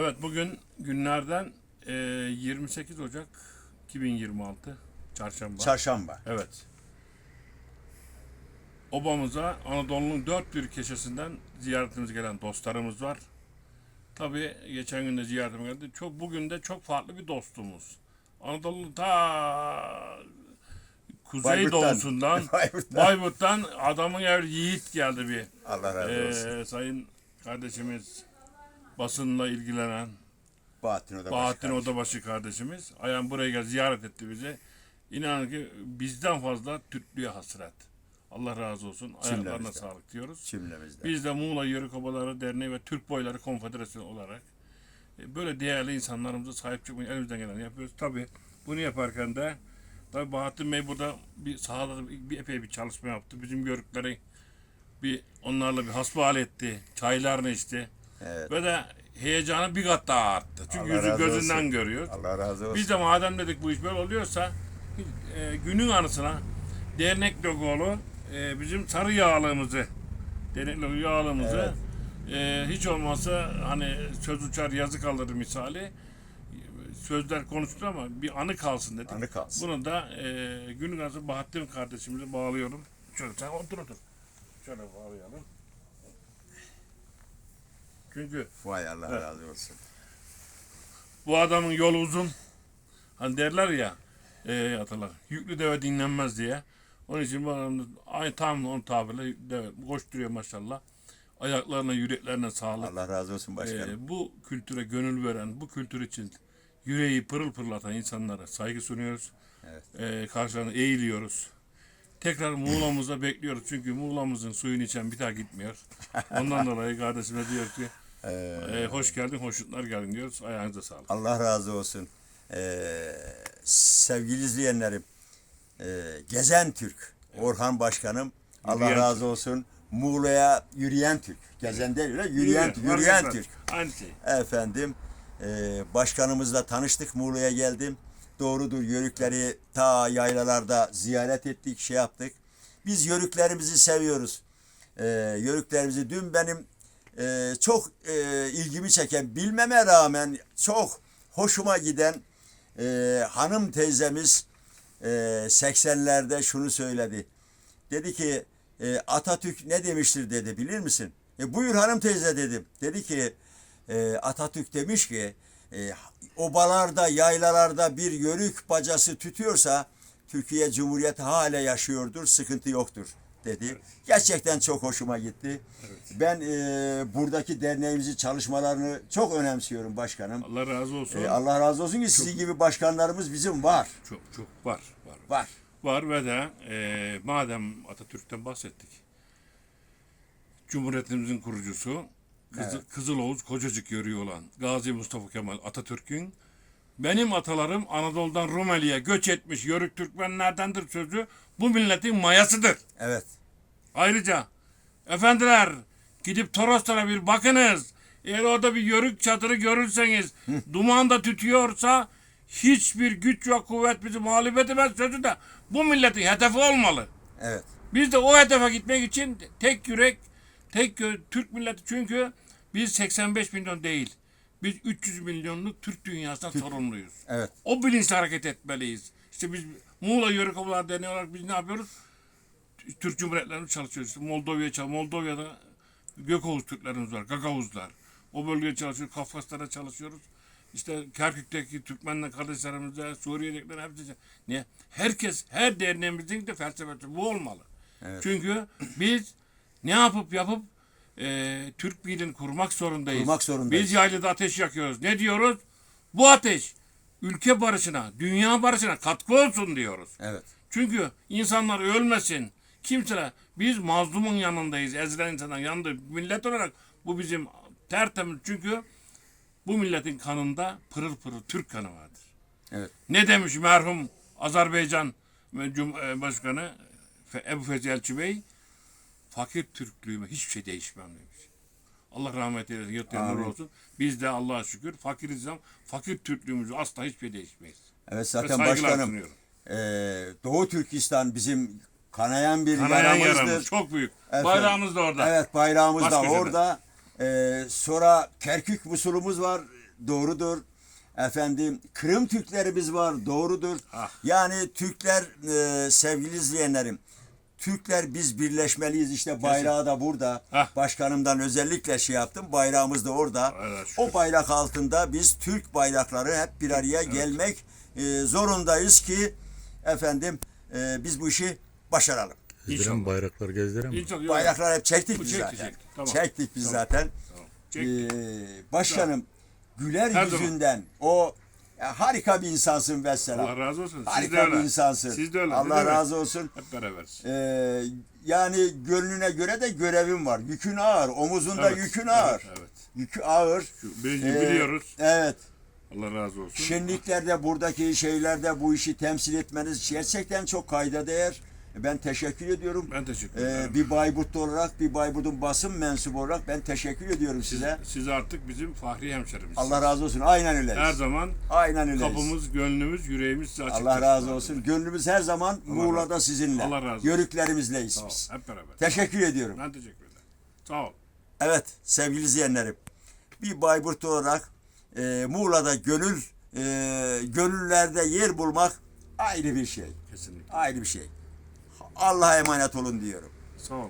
Evet bugün günlerden e, 28 Ocak 2026 Çarşamba. Çarşamba. evet. Obamıza Anadolu'nun dört bir köşesinden ziyaretimize gelen dostlarımız var. Tabii geçen gün de ziyaretime geldi. Çok bugün de çok farklı bir dostumuz. Anadolu'nun ta kuzey Bayburt'tan. doğusundan Bayburt'tan. Bayburt'tan adamın ev yiğit geldi bir. Allah razı olsun. Ee, sayın kardeşimiz basınla ilgilenen Bahattin Oda Bahattin Başkanı. Odabaşı kardeşimiz ayağın buraya gel ziyaret etti bizi. İnanın ki bizden fazla Türklüğe hasret. Allah razı olsun. Ayaklarına sağlık diyoruz. Cümlemizde. Biz de Muğla Yörük Obaları Derneği ve Türk Boyları Konfederasyonu olarak e, böyle değerli insanlarımıza sahip çıkmayı elimizden geleni yapıyoruz. Tabii bunu yaparken de tabii Bahattin Bey burada bir sahada bir epey bir çalışma yaptı. Bizim yörükleri bir onlarla bir hasbihal etti. Çaylarını içti. Evet. Ve de heyecanı bir kat daha arttı. Çünkü Allah yüzü razı gözünden olsun. görüyor. Allah razı olsun. Biz de madem dedik bu iş böyle oluyorsa e, günün anısına dernek logolu e, bizim sarı yağlığımızı dernek logo yağlığımızı e, hiç olmazsa hani söz uçar yazı kalır misali sözler konuştu ama bir anı kalsın dedik. Anı kalsın. Bunu da e, günün anısı Bahattin kardeşimize bağlıyorum. Şöyle sen otur otur. Şöyle bağlayalım. Çünkü Vay Allah Evet. razı olsun. bu adamın yolu uzun. Hani derler ya e, atalar yüklü deve dinlenmez diye. Onun için bu adam da aynı tam onun tabirle deve koşturuyor maşallah. Ayaklarına yüreklerine sağlık. Allah razı olsun başkanım. E, bu kültüre gönül veren, bu kültür için yüreği pırıl pırlatan insanlara saygı sunuyoruz. Evet. E, karşılarına eğiliyoruz. Tekrar Muğla'mıza bekliyoruz. Çünkü Muğla'mızın suyunu içen bir daha gitmiyor. Ondan dolayı kardeşime diyor ki Ee, e, hoş geldin, hoşnutlar geldin diyoruz. Ayağınıza sağlık. Allah razı olsun. Ee, sevgili izleyenlerim, ee, Gezen Türk, Orhan Başkanım, Allah Yürüyen razı olsun. Muğla'ya yürüyen Türk. Gezen değil, yürüyen, Yürüyen, yürüyen fark Türk. Aynı şey. Efendim, e, başkanımızla tanıştık, Muğla'ya geldim. Doğrudur, yörükleri ta yaylalarda ziyaret ettik, şey yaptık. Biz yörüklerimizi seviyoruz. E, yörüklerimizi dün benim e, çok e, ilgimi çeken, bilmeme rağmen çok hoşuma giden e, hanım teyzemiz e, 80'lerde şunu söyledi. Dedi ki e, Atatürk ne demiştir dedi bilir misin? E, buyur hanım teyze dedim. Dedi ki e, Atatürk demiş ki e, obalarda yaylalarda bir yörük bacası tütüyorsa Türkiye Cumhuriyeti hala yaşıyordur sıkıntı yoktur dedi. Gerçekten çok hoşuma gitti. Ben e, buradaki derneğimizin çalışmalarını çok önemsiyorum başkanım. Allah razı olsun. E, Allah razı olsun ki sizin gibi başkanlarımız bizim var. Çok çok var. Var. Var. Var ve de e, madem Atatürk'ten bahsettik. Cumhuriyetimizin kurucusu Kızı, Evet. Kızıl Oğuz Kocacık yörüğü olan Gazi Mustafa Kemal Atatürk'ün benim atalarım Anadolu'dan Rumeli'ye göç etmiş yörük Türkmenlerdendir sözü bu milletin mayasıdır. Evet. Ayrıca efendiler gidip Toroslara bir bakınız. Eğer orada bir yörük çadırı görürseniz duman da tütüyorsa hiçbir güç ve kuvvet bizi mağlup edemez sözü de bu milletin hedefi olmalı. Evet. Biz de o hedefe gitmek için tek yürek, tek Türk milleti çünkü biz 85 milyon değil. Biz 300 milyonluk Türk dünyasından sorumluyuz. Evet. O bilinçle hareket etmeliyiz. İşte biz Muğla Yörük Obalar Derneği olarak biz ne yapıyoruz? Türk Cumhuriyetlerinde çalışıyoruz. İşte Moldova'ya çalışıyoruz. Moldova'da Gökoğuz Türklerimiz var. Gagavuzlar. O bölgede çalışıyoruz. Kafkaslar'da çalışıyoruz. İşte Kerkük'teki Türkmenler kardeşlerimizle, Suriye'dekiler hepsi. Niye? Herkes, her derneğimizin de felsefesi bu olmalı. Evet. Çünkü biz ne yapıp yapıp e, Türk birliğini kurmak zorundayız. Kurmak zorundayız. Biz yaylada ateş yakıyoruz. Ne diyoruz? Bu ateş ülke barışına, dünya barışına katkı olsun diyoruz. Evet. Çünkü insanlar ölmesin. Kimseler biz mazlumun yanındayız. Ezilen insanların yanında millet olarak bu bizim tertemiz. Çünkü bu milletin kanında pırıl pırıl Türk kanı vardır. Evet. Ne demiş merhum Azerbaycan e, Başkanı Ebu Fezi Elçi Bey? Fakir Türklüğüme hiçbir şey değişmem demiş. Allah rahmet eylesin, yanır Amin. olsun. Biz de Allah'a şükür fakiriz ama fakir Türklüğümüzü asla hiçbir şey değişmeyiz. Evet Ve zaten başkanım sunuyorum. e, Doğu Türkistan bizim kanayan bir Kanayan yaramızdır. yaramız çok büyük. Efendim, Bayrağımız da orada. Evet bayrağımız Baş da köşede. orada. E, sonra Kerkük Musulumuz var. doğrudur. Efendim Kırım Türklerimiz var doğrudur. Ah. Yani Türkler e, sevgili izleyenlerim Türkler biz birleşmeliyiz işte bayrağı da burada. Ah. Başkanımdan özellikle şey yaptım. Bayrağımız da orada. Evet, şükür. o bayrak altında biz Türk bayrakları hep bir araya gelmek e, zorundayız ki efendim e, biz bu işi başaralım. Gezdiren bayraklar gezdiren mi? İnşallah. Bayraklar hep çektik Bu biz çekti, zaten. çekti. Tamam. Çektik biz Tamam. zaten. Tamam. Ee, başkanım güler Her zaman. yüzünden o ya, harika bir insansın vesselam. Allah razı olsun. Siz de Harika bir öyle. insansın. Siz de öyle. Allah demek? razı olsun. Hep beraberiz. Ee, yani gönlüne göre de görevin var. Yükün ağır. Omuzunda Evet, yükün evet, ağır. evet. Yükü ağır. Biz Ee, biliyoruz. Evet. Allah razı olsun. Şenliklerde buradaki şeylerde bu işi temsil etmeniz gerçekten çok kayda değer. Ben teşekkür ediyorum. Ben teşekkür Ee, ederim. bir Bayburtlu olarak, bir Bayburt'un basın mensubu olarak ben teşekkür ediyorum size. Siz artık bizim fahri hemşerimiz. Allah razı olsun. Aynen öyle. Her zaman Aynen öyle. kapımız, gönlümüz, yüreğimiz size açık. Allah razı olsun. Gönlümüz her zaman Muğla'da razı- sizinle. Allah razı olsun. Yörüklerimizleyiz Sağ ol. biz. Hep beraber. Teşekkür ediyorum. Ben teşekkür ederim. Sağ ol. Evet sevgili izleyenlerim. Bir Bayburt olarak e, Muğla'da gönül e, gönüllerde yer bulmak ayrı bir şey. Kesinlikle. Ayrı bir şey. Allah'a emanet olun diyorum. Sağ olun.